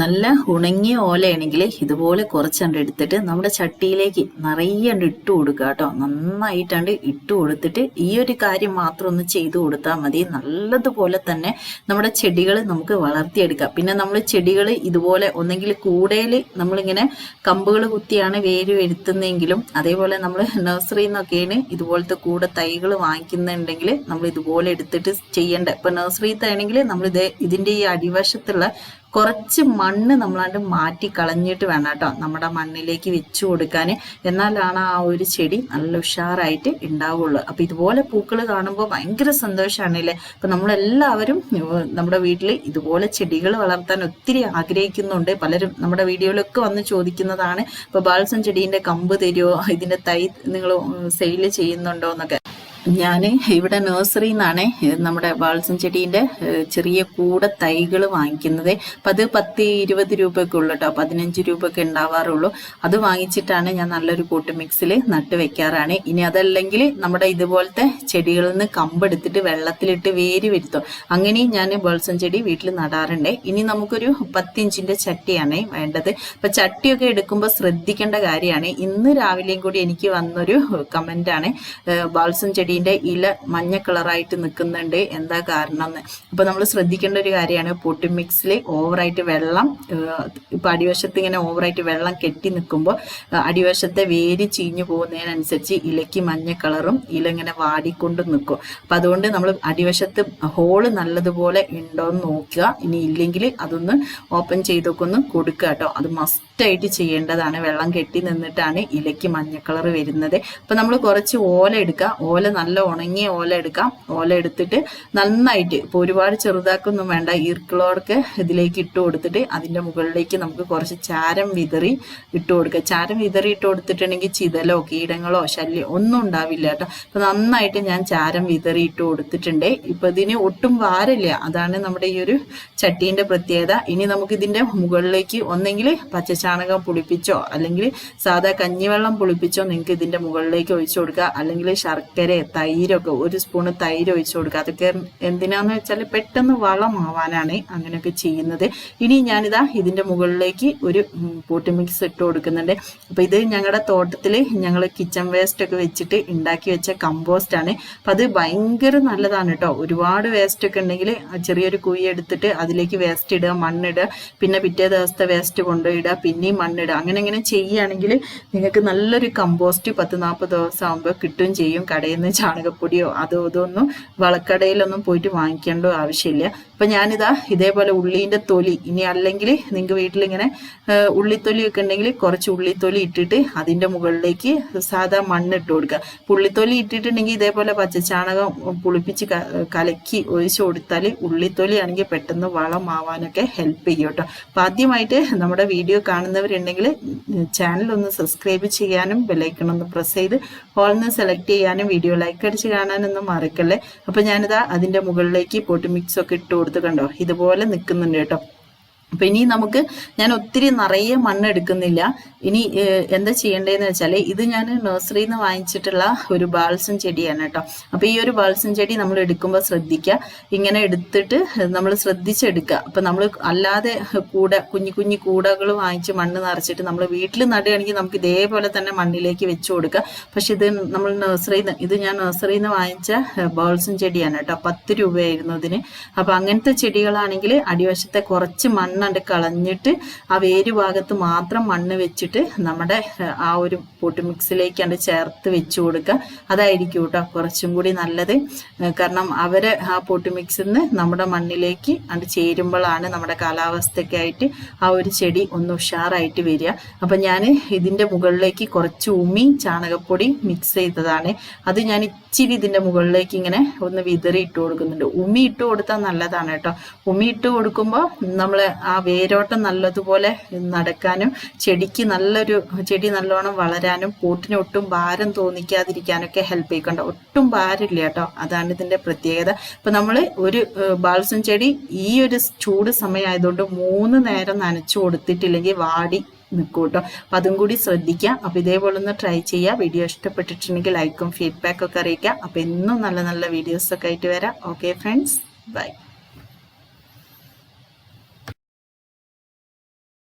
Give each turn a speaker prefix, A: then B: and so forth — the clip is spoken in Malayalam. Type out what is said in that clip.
A: നല്ല ഉണങ്ങിയ ഓലയാണെങ്കിൽ ഇതുപോലെ കുറച്ചണ്ട് എടുത്തിട്ട് നമ്മുടെ ചട്ടിയിലേക്ക് നിറയെ ഉണ്ട് ഇട്ട് കൊടുക്കുക കേട്ടോ നന്നായിട്ടാണ്ട് ഇട്ട് കൊടുത്തിട്ട് ഈ ഒരു കാര്യം മാത്രം ഒന്ന് ചെയ്തു കൊടുത്താൽ മതി നല്ലതുപോലെ തന്നെ നമ്മുടെ ചെടികൾ നമുക്ക് വളർത്തിയെടുക്കാം പിന്നെ നമ്മൾ ചെടികൾ ഇതുപോലെ ഒന്നെങ്കിൽ കൂടയിൽ നമ്മളിങ്ങനെ കമ്പുകൾ കുത്തിയാണ് വേര് വരുത്തുന്നതെങ്കിലും അതേപോലെ നമ്മൾ നഴ്സറിയിൽ നിന്നൊക്കെയാണ് ഇതുപോലത്തെ കൂടെ തൈകൾ വാങ്ങിക്കുന്നുണ്ടെങ്കിൽ നമ്മൾ ഇതുപോലെ എടുത്തിട്ട് ചെയ്യേണ്ട ഇപ്പം നഴ്സറിയിൽ തന്നെയാണെങ്കിൽ നമ്മൾ ഇത് ഇതിൻ്റെ ഈ അടിവശത്തുള്ള കുറച്ച് മണ്ണ് നമ്മളാണ്ട് മാറ്റി കളഞ്ഞിട്ട് വേണം കേട്ടോ നമ്മുടെ മണ്ണിലേക്ക് വെച്ചു കൊടുക്കാൻ എന്നാലാണ് ആ ഒരു ചെടി നല്ല ഉഷാറായിട്ട് ഉണ്ടാവുള്ളൂ അപ്പോൾ ഇതുപോലെ പൂക്കൾ കാണുമ്പോൾ ഭയങ്കര സന്തോഷമാണ് അല്ലേ അപ്പം നമ്മളെല്ലാവരും നമ്മുടെ വീട്ടിൽ ഇതുപോലെ ചെടികൾ വളർത്താൻ ഒത്തിരി ആഗ്രഹിക്കുന്നുണ്ട് പലരും നമ്മുടെ വീഡിയോയിലൊക്കെ വന്ന് ചോദിക്കുന്നതാണ് ഇപ്പോൾ ബാൽസം ചെടീൻ്റെ കമ്പ് തരുമോ ഇതിൻ്റെ തൈ നിങ്ങൾ സെയിൽ ചെയ്യുന്നുണ്ടോ എന്നൊക്കെ ഞാൻ ഇവിടെ നഴ്സറിയിൽ നിന്നാണ് നമ്മുടെ വാൾസൻ ചെടീൻ്റെ ചെറിയ കൂട തൈകൾ വാങ്ങിക്കുന്നത് അപ്പം അത് പത്ത് ഇരുപത് രൂപയൊക്കെ ഉള്ളു കേട്ടോ പതിനഞ്ച് രൂപയൊക്കെ ഉണ്ടാവാറുള്ളൂ അത് വാങ്ങിച്ചിട്ടാണ് ഞാൻ നല്ലൊരു കൂട്ട് മിക്സിൽ നട്ട് വെക്കാറാണ് ഇനി അതല്ലെങ്കിൽ നമ്മുടെ ഇതുപോലത്തെ ചെടികളിൽ നിന്ന് കമ്പെടുത്തിട്ട് വെള്ളത്തിലിട്ട് വേര് വരുത്തും അങ്ങനെയും ഞാൻ ബോൾസൻ ചെടി വീട്ടിൽ നടാറുണ്ട് ഇനി നമുക്കൊരു പത്തിഞ്ചിൻ്റെ ചട്ടിയാണ് വേണ്ടത് അപ്പം ചട്ടിയൊക്കെ എടുക്കുമ്പോൾ ശ്രദ്ധിക്കേണ്ട കാര്യമാണ് ഇന്ന് രാവിലെയും കൂടി എനിക്ക് വന്നൊരു കമൻ്റാണ് ബാൾസൻ ചെടി ചെടീൻ്റെ ഇല മഞ്ഞ കളറായിട്ട് നിൽക്കുന്നുണ്ട് എന്താ കാരണം എന്ന് അപ്പോൾ നമ്മൾ ശ്രദ്ധിക്കേണ്ട ഒരു കാര്യമാണ് പൊട്ടി മിക്സിൽ ഓവറായിട്ട് വെള്ളം ഇപ്പം അടിവശത്ത് ഇങ്ങനെ ഓവറായിട്ട് വെള്ളം കെട്ടി നിൽക്കുമ്പോൾ അടിവശത്തെ വേര് ചീഞ്ഞു പോകുന്നതിനനുസരിച്ച് ഇലയ്ക്ക് മഞ്ഞ കളറും ഇല ഇങ്ങനെ വാടിക്കൊണ്ട് നിൽക്കും അപ്പം അതുകൊണ്ട് നമ്മൾ അടിവശത്ത് ഹോള് നല്ലതുപോലെ ഉണ്ടോ എന്ന് നോക്കുക ഇനി ഇല്ലെങ്കിൽ അതൊന്ന് ഓപ്പൺ ചെയ്തൊക്കെ ഒന്ന് കൊടുക്കുക കേട്ടോ അത് മസ്റ്റ് ആയിട്ട് ചെയ്യേണ്ടതാണ് വെള്ളം കെട്ടി നിന്നിട്ടാണ് ഇലയ്ക്ക് മഞ്ഞ കളർ വരുന്നത് അപ്പം നമ്മൾ കുറച്ച് ഓല എടുക്കുക ഓല നല്ല ഉണങ്ങിയ ഓല എടുക്കാം ഓല എടുത്തിട്ട് നന്നായിട്ട് ഇപ്പോൾ ഒരുപാട് ചെറുതാക്കൊന്നും വേണ്ട ഈർക്കിളോടൊക്കെ ഇതിലേക്ക് ഇട്ട് കൊടുത്തിട്ട് അതിൻ്റെ മുകളിലേക്ക് നമുക്ക് കുറച്ച് ചാരം വിതറി ഇട്ട് കൊടുക്കുക ചാരം വിതറി ഇട്ട് കൊടുത്തിട്ടുണ്ടെങ്കിൽ ചിതലോ കീടങ്ങളോ ശല്യം ഒന്നും ഉണ്ടാവില്ല കേട്ടോ അപ്പം നന്നായിട്ട് ഞാൻ ചാരം വിതറി ഇട്ട് കൊടുത്തിട്ടുണ്ട് ഇപ്പം ഇതിന് ഒട്ടും വാരില്ല അതാണ് നമ്മുടെ ഈ ഒരു ചട്ടീൻ്റെ പ്രത്യേകത ഇനി നമുക്ക് ഇതിൻ്റെ മുകളിലേക്ക് ഒന്നെങ്കിൽ പച്ചച്ചാ ചാണകം പുളിപ്പിച്ചോ അല്ലെങ്കിൽ സാധാ കഞ്ഞിവെള്ളം പുളിപ്പിച്ചോ നിങ്ങൾക്ക് ഇതിൻ്റെ മുകളിലേക്ക് ഒഴിച്ചു കൊടുക്കുക അല്ലെങ്കിൽ ശർക്കര തൈരൊക്കെ ഒരു സ്പൂണ് തൈര് ഒഴിച്ചു കൊടുക്കുക അതൊക്കെ എന്തിനാന്ന് വെച്ചാൽ പെട്ടെന്ന് വളമാവാനാണ് അങ്ങനെയൊക്കെ ചെയ്യുന്നത് ഇനി ഞാനിതാ ഇതിൻ്റെ മുകളിലേക്ക് ഒരു പൂട്ടി മിക്സ് ഇട്ട് കൊടുക്കുന്നുണ്ട് അപ്പോൾ ഇത് ഞങ്ങളുടെ തോട്ടത്തിൽ ഞങ്ങൾ കിച്ചൺ വേസ്റ്റ് ഒക്കെ വെച്ചിട്ട് ഉണ്ടാക്കി വെച്ച കമ്പോസ്റ്റ് ആണ് അപ്പം അത് ഭയങ്കര നല്ലതാണ് കേട്ടോ ഒരുപാട് വേസ്റ്റ് ഒക്കെ ഉണ്ടെങ്കിൽ ചെറിയൊരു കുഴി എടുത്തിട്ട് അതിലേക്ക് വേസ്റ്റ് ഇടുക മണ്ണിടുക പിന്നെ പിറ്റേ ദിവസത്തെ വേസ്റ്റ് കൊണ്ടുപോയിടുക പിന്നെ പിന്നെയും മണ്ണിടുക അങ്ങനെ അങ്ങനെ ചെയ്യുകയാണെങ്കിൽ നിങ്ങൾക്ക് നല്ലൊരു കമ്പോസ്റ്റ് പത്ത് നാൽപ്പത് ദിവസം ആകുമ്പോൾ കിട്ടുകയും ചെയ്യും കടയിൽ നിന്ന് ചാണകപ്പൊടിയോ അതോ ഇതൊന്നും വളക്കടയിലൊന്നും പോയിട്ട് വാങ്ങിക്കേണ്ട ആവശ്യമില്ല അപ്പം ഞാനിതാ ഇതേപോലെ ഉള്ളീൻ്റെ തൊലി ഇനി അല്ലെങ്കിൽ നിങ്ങൾക്ക് വീട്ടിലിങ്ങനെ ഉള്ളിത്തൊലിയൊക്കെ ഉണ്ടെങ്കിൽ കുറച്ച് ഉള്ളിത്തൊലി ഇട്ടിട്ട് അതിൻ്റെ മുകളിലേക്ക് സാധാ മണ്ണിട്ട് കൊടുക്കുക പുള്ളിത്തൊലി ഇട്ടിട്ടുണ്ടെങ്കിൽ ഇതേപോലെ പച്ചച്ചാണകം പുളിപ്പിച്ച് കലക്കി ഒഴിച്ചു കൊടുത്താൽ ഉള്ളിത്തൊലി ആണെങ്കിൽ പെട്ടെന്ന് വളമാവാനൊക്കെ ഹെൽപ്പ് ചെയ്യും കേട്ടോ അപ്പം ആദ്യമായിട്ട് നമ്മുടെ വീഡിയോ കാണാൻ കാണുന്നവരുണ്ടെങ്കിൽ ചാനൽ ഒന്ന് സബ്സ്ക്രൈബ് ചെയ്യാനും ബെലൈക്കൺ ഒന്ന് പ്രസ് ചെയ്ത് ഹോളിന്ന് സെലക്ട് ചെയ്യാനും വീഡിയോ ലൈക്ക് അടിച്ച് കാണാനൊന്നും മറക്കല്ലേ അപ്പോൾ ഞാനിതാ അതിൻ്റെ മുകളിലേക്ക് പോട്ട് മിക്സ് ഒക്കെ ഇട്ട് കൊടുത്ത് കണ്ടോ ഇതുപോലെ നിൽക്കുന്നുണ്ട് കേട്ടോ അപ്പൊ ഇനി നമുക്ക് ഞാൻ ഒത്തിരി നിറയെ എടുക്കുന്നില്ല ഇനി എന്താ ചെയ്യേണ്ടതെന്ന് വെച്ചാല് ഇത് ഞാൻ നഴ്സറിയിൽ നിന്ന് വാങ്ങിച്ചിട്ടുള്ള ഒരു ബാൾസം ചെടിയാണ് കേട്ടോ അപ്പൊ ഈ ഒരു ബാൾസം ചെടി നമ്മൾ എടുക്കുമ്പോൾ ശ്രദ്ധിക്കുക ഇങ്ങനെ എടുത്തിട്ട് നമ്മൾ ശ്രദ്ധിച്ചെടുക്കുക അപ്പൊ നമ്മൾ അല്ലാതെ കൂട കുഞ്ഞു കുഞ്ഞു കൂടകൾ വാങ്ങിച്ച് മണ്ണ് നിറച്ചിട്ട് നമ്മൾ വീട്ടിൽ നടുകയാണെങ്കിൽ നമുക്ക് ഇതേപോലെ തന്നെ മണ്ണിലേക്ക് വെച്ച് കൊടുക്കുക പക്ഷെ ഇത് നമ്മൾ നഴ്സറിയിൽ നിന്ന് ഇത് ഞാൻ നഴ്സറിയിൽ നിന്ന് വാങ്ങിച്ച ബാൾസം ചെടിയാണ് കേട്ടോ പത്ത് രൂപയായിരുന്നു അതിന് അപ്പൊ അങ്ങനത്തെ ചെടികളാണെങ്കിൽ അടിവശത്തെ കുറച്ച് മണ്ണ് മണ്ണെണ്ണ കളഞ്ഞിട്ട് ആ വേര് ഭാഗത്ത് മാത്രം മണ്ണ് വെച്ചിട്ട് നമ്മുടെ ആ ഒരു പൂട്ട് മിക്സിലേക്ക് അത് ചേർത്ത് വെച്ചു കൊടുക്കുക അതായിരിക്കും കേട്ടോ കുറച്ചും കൂടി നല്ലത് കാരണം അവരെ ആ പൂട്ട് മിക്സിൽ നിന്ന് നമ്മുടെ മണ്ണിലേക്ക് അത് ചേരുമ്പോഴാണ് നമ്മുടെ കാലാവസ്ഥയ്ക്കായിട്ട് ആ ഒരു ചെടി ഒന്ന് ഉഷാറായിട്ട് വരിക അപ്പം ഞാൻ ഇതിൻ്റെ മുകളിലേക്ക് കുറച്ച് ഉമി ചാണകപ്പൊടി മിക്സ് ചെയ്തതാണ് അത് ഞാൻ ഇച്ചിരി ഇതിൻ്റെ മുകളിലേക്ക് ഇങ്ങനെ ഒന്ന് വിതറി ഇട്ട് കൊടുക്കുന്നുണ്ട് ഉമി ഇട്ട് കൊടുത്താൽ നല്ലതാണ് കേട്ടോ ഉമി ഇട്ട് കൊടുക്കുമ്പോൾ നമ്മൾ ആ ആ വേരോട്ടം നല്ലതുപോലെ നടക്കാനും ചെടിക്ക് നല്ലൊരു ചെടി നല്ലോണം വളരാനും കൂട്ടിന് ഒട്ടും ഭാരം തോന്നിക്കാതിരിക്കാനൊക്കെ ഹെൽപ്പ് ചെയ്യിക്കണ്ട ഒട്ടും ഭാരമില്ല കേട്ടോ അതാണ് ഇതിൻ്റെ പ്രത്യേകത ഇപ്പം നമ്മൾ ഒരു ബാൾസം ചെടി ഈ ഒരു ചൂട് സമയമായതുകൊണ്ട് മൂന്ന് നേരം നനച്ചു കൊടുത്തിട്ടില്ലെങ്കിൽ വാടി നിൽക്കും കേട്ടോ അപ്പം അതും കൂടി ശ്രദ്ധിക്കാം അപ്പം ഇതേപോലെ ഒന്ന് ട്രൈ ചെയ്യാം വീഡിയോ ഇഷ്ടപ്പെട്ടിട്ടുണ്ടെങ്കിൽ ലൈക്കും ഫീഡ്ബാക്കും ഒക്കെ അറിയിക്കുക അപ്പം എന്നും നല്ല നല്ല വീഡിയോസൊക്കെ ആയിട്ട് വരാം ഓക്കെ ഫ്രണ്ട്സ് ബൈ